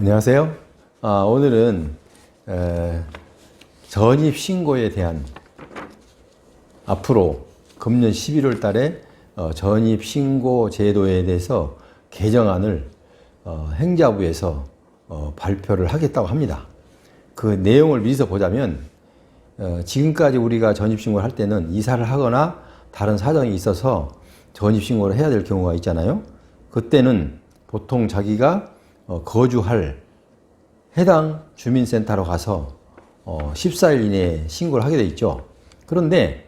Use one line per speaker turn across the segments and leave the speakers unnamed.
안녕하세요. 아, 오늘은 에, 전입 신고에 대한 앞으로 금년 11월 달에 어, 전입 신고 제도에 대해서 개정안을 어, 행자부에서 어, 발표를 하겠다고 합니다. 그 내용을 미리서 보자면 어, 지금까지 우리가 전입 신고를 할 때는 이사를 하거나 다른 사정이 있어서 전입 신고를 해야 될 경우가 있잖아요. 그때는 보통 자기가 어, 거주할 해당 주민센터로 가서 어, 14일 이내에 신고를 하게 돼 있죠. 그런데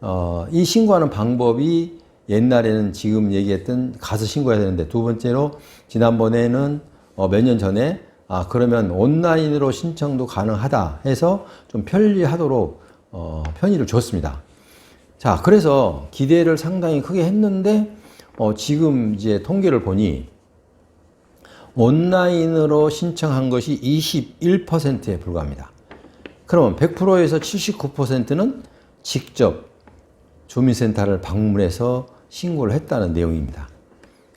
어, 이 신고하는 방법이 옛날에는 지금 얘기했던 가서 신고해야 되는데 두 번째로 지난번에는 어, 몇년 전에 아 그러면 온라인으로 신청도 가능하다 해서 좀 편리하도록 어, 편의를 줬습니다. 자 그래서 기대를 상당히 크게 했는데 어, 지금 이제 통계를 보니 온라인으로 신청한 것이 21%에 불과합니다. 그러면 100%에서 79%는 직접 주민센터를 방문해서 신고를 했다는 내용입니다.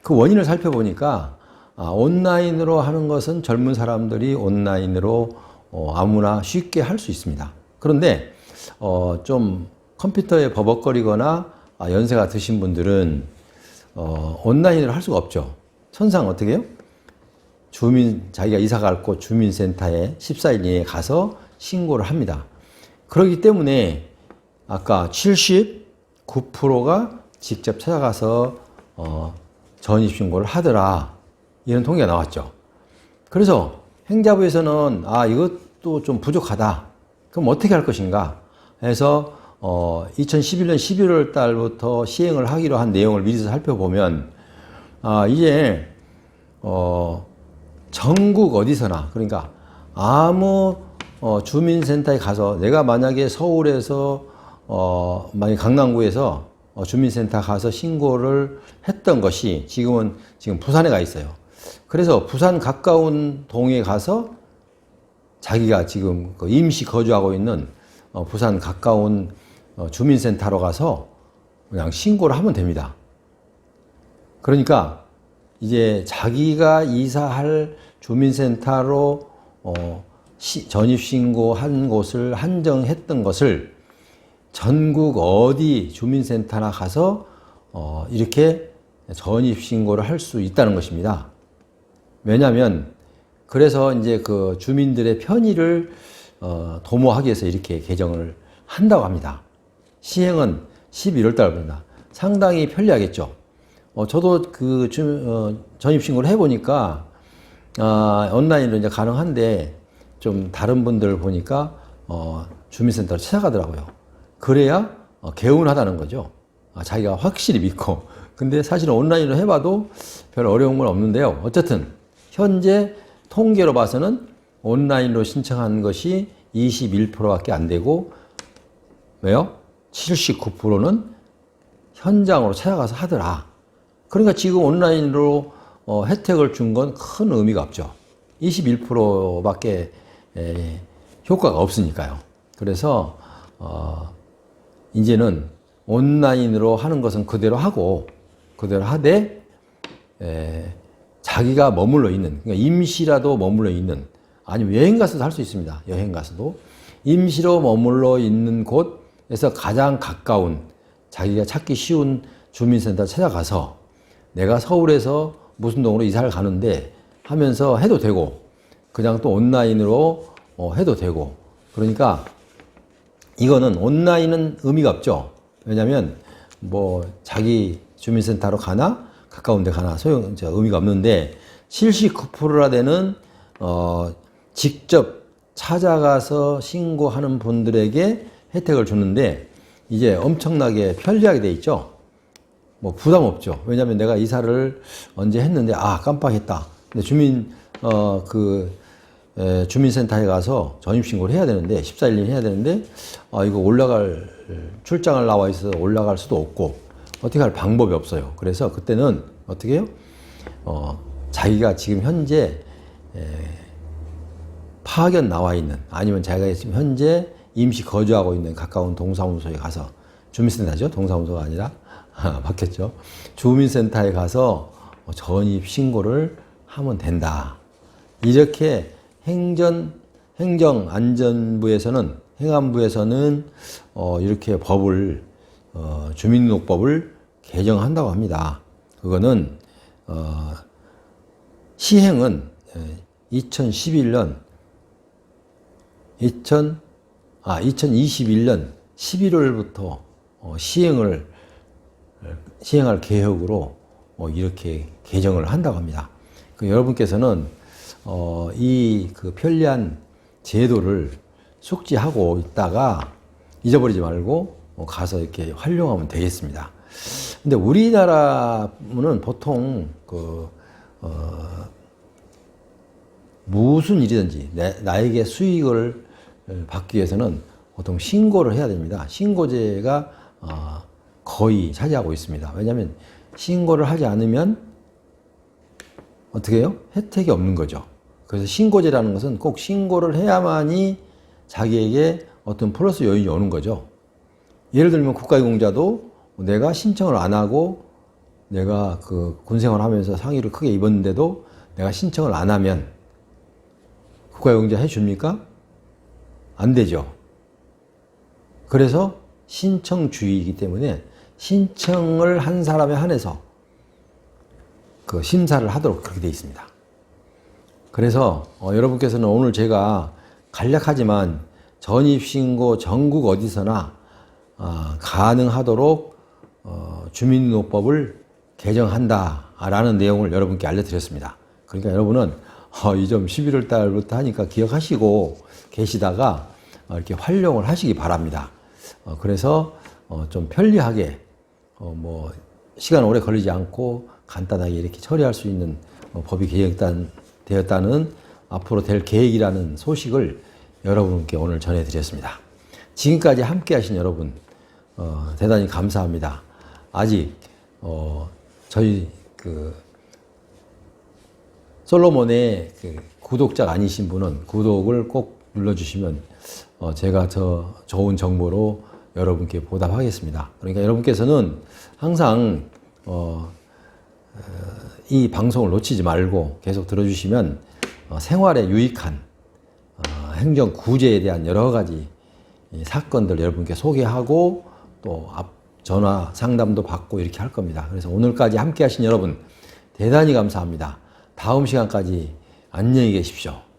그 원인을 살펴보니까 아, 온라인으로 하는 것은 젊은 사람들이 온라인으로 어, 아무나 쉽게 할 수 있습니다. 그런데 어, 좀 컴퓨터에 버벅거리거나 아, 연세가 드신 분들은 어, 온라인으로 할 수가 없죠. 천상 어떻게 해요? 주민 자기가 이사 갈 곳 주민센터에 14일 이내에 가서 신고를 합니다. 그렇기 때문에 아까 79%가 직접 찾아가서 어, 전입 신고를 하더라 이런 통계가 나왔죠. 그래서 행자부에서는 아 이것도 좀 부족하다. 그럼 어떻게 할 것인가? 해서 어, 2011년 11월 달부터 시행을 하기로 한 내용을 미리 살펴보면 아 이제 어, 전국 어디서나 그러니까 아무 어, 주민센터에 가서 내가 만약에 서울에서 어, 만약 강남구에서 어, 주민센터 가서 신고를 했던 것이 지금은 지금 부산에 가 있어요. 그래서 부산 가까운 동에 가서 자기가 지금 그 임시 거주하고 있는 어, 부산 가까운 어, 주민센터로 가서 그냥 신고를 하면 됩니다. 그러니까 이제 자기가 이사할 주민센터로 어, 시, 전입신고한 곳을 한정했던 것을 전국 어디 주민센터나 가서 어, 이렇게 전입신고를 할 수 있다는 것입니다. 왜냐하면 그래서 이제 그 주민들의 편의를 어, 도모하기 위해서 이렇게 개정을 한다고 합니다. 시행은 11월 달입니다. 상당히 편리하겠죠. 어, 저도 그 주, 어, 전입신고를 해보니까 아, 온라인으로 이제 가능한데 좀 다른 분들 보니까 어, 주민센터로 찾아가더라고요. 그래야 어, 개운하다는 거죠. 아, 자기가 확실히 믿고. 근데 사실은 온라인으로 해봐도 별 어려운 건 없는데요. 어쨌든 현재 통계로 봐서는 온라인으로 신청한 것이 21%밖에 안 되고 왜요? 79%는 현장으로 찾아가서 하더라. 그러니까 지금 온라인으로 어, 혜택을 준 건 큰 의미가 없죠. 21%밖에 에, 효과가 없으니까요. 그래서 어, 이제는 온라인으로 하는 것은 그대로 하고 그대로 하되 에, 자기가 머물러 있는 그러니까 임시라도 머물러 있는 아니면 여행 가서도 할 수 있습니다. 여행 가서도 임시로 머물러 있는 곳에서 가장 가까운 자기가 찾기 쉬운 주민센터 찾아가서 내가 서울에서 무슨 동으로 이사를 가는데 하면서 해도 되고 그냥 또 온라인으로 어, 해도 되고 그러니까 이거는 온라인은 의미가 없죠. 왜냐하면 뭐 자기 주민센터로 가나 가까운 데 가나 소용 저 의미가 없는데 79%나 되는 어 직접 찾아가서 신고하는 분들에게 혜택을 주는데 이제 엄청나게 편리하게 돼 있죠. 뭐 부담 없죠. 왜냐하면 내가 이사를 언제 했는데 아 깜빡했다. 근데 주민 어 그 주민센터에 가서 전입신고를 해야 되는데 14일 해야 되는데 아 이거 올라갈 출장을 나와 있어서 올라갈 수도 없고 어떻게 할 방법이 없어요. 그래서 그때는 어떻게 해요? 어 자기가 지금 현재 에, 파견 나와 있는 아니면 자기가 지금 현재 임시 거주하고 있는 가까운 동사무소에 가서 주민센터죠. 동사무소가 아니라 아, 바뀌었죠. 주민센터에 가서 전입 신고를 하면 된다. 이렇게 행전 행정안전부에서는 행안부에서는 어, 이렇게 법을 어, 주민등록법을 개정한다고 합니다. 그거는 어, 시행은 2011년 2000, 아, 2021년 11월부터 어, 시행을 시행할 계획으로 어, 이렇게 개정을 한다고 합니다. 그 여러분께서는 어, 이그 편리한 제도를 숙지하고 있다가 잊어버리지 말고 어, 가서 이렇게 활용하면 되겠습니다. 근데 우리나라는 보통 그 어, 무슨 일이든지 내, 나에게 수익을 받기 위해서는 보통 신고를 해야 됩니다. 신고제가 어, 거의 차지하고 있습니다. 왜냐하면 신고를 하지 않으면 어떻게 해요? 혜택이 없는 거죠. 그래서 신고제라는 것은 꼭 신고를 해야만이 자기에게 어떤 플러스 요인이 오는 거죠. 예를 들면 국가유공자도 내가 신청을 안 하고 내가 그 군생활 하면서 상의를 크게 입었는데도 내가 신청을 안 하면 국가유공자 해줍니까? 안 되죠. 그래서 신청주의이기 때문에 신청을 한 사람에 한해서 그 심사를 하도록 그렇게 되어 있습니다. 그래서 어, 여러분께서는 오늘 제가 간략하지만 전입신고 전국 어디서나 어, 가능하도록 어, 주민등록법을 개정한다라는 내용을 여러분께 알려드렸습니다. 그러니까 여러분은 어, 이점 11월 달부터 하니까 기억하시고 계시다가 어, 이렇게 활용을 하시기 바랍니다. 어, 그래서 어, 좀 편리하게 어, 뭐 시간 오래 걸리지 않고 간단하게 이렇게 처리할 수 있는 어, 법이 개정되었다는 앞으로 될 계획이라는 소식을 여러분께 오늘 전해드렸습니다. 지금까지 함께하신 여러분 어, 대단히 감사합니다. 아직 어, 저희 그 솔로몬의 그 구독자가 아니신 분은 구독을 꼭 눌러주시면 어, 제가 더 좋은 정보로 여러분께 보답하겠습니다. 그러니까 여러분께서는 항상 어, 어, 이 방송을 놓치지 말고 계속 들어주시면 어, 생활에 유익한 어, 행정 구제에 대한 여러 가지 이 사건들 여러분께 소개하고 또앞 전화 상담도 받고 이렇게 할 겁니다. 그래서 오늘까지 함께 하신 여러분 대단히 감사합니다. 다음 시간까지 안녕히 계십시오.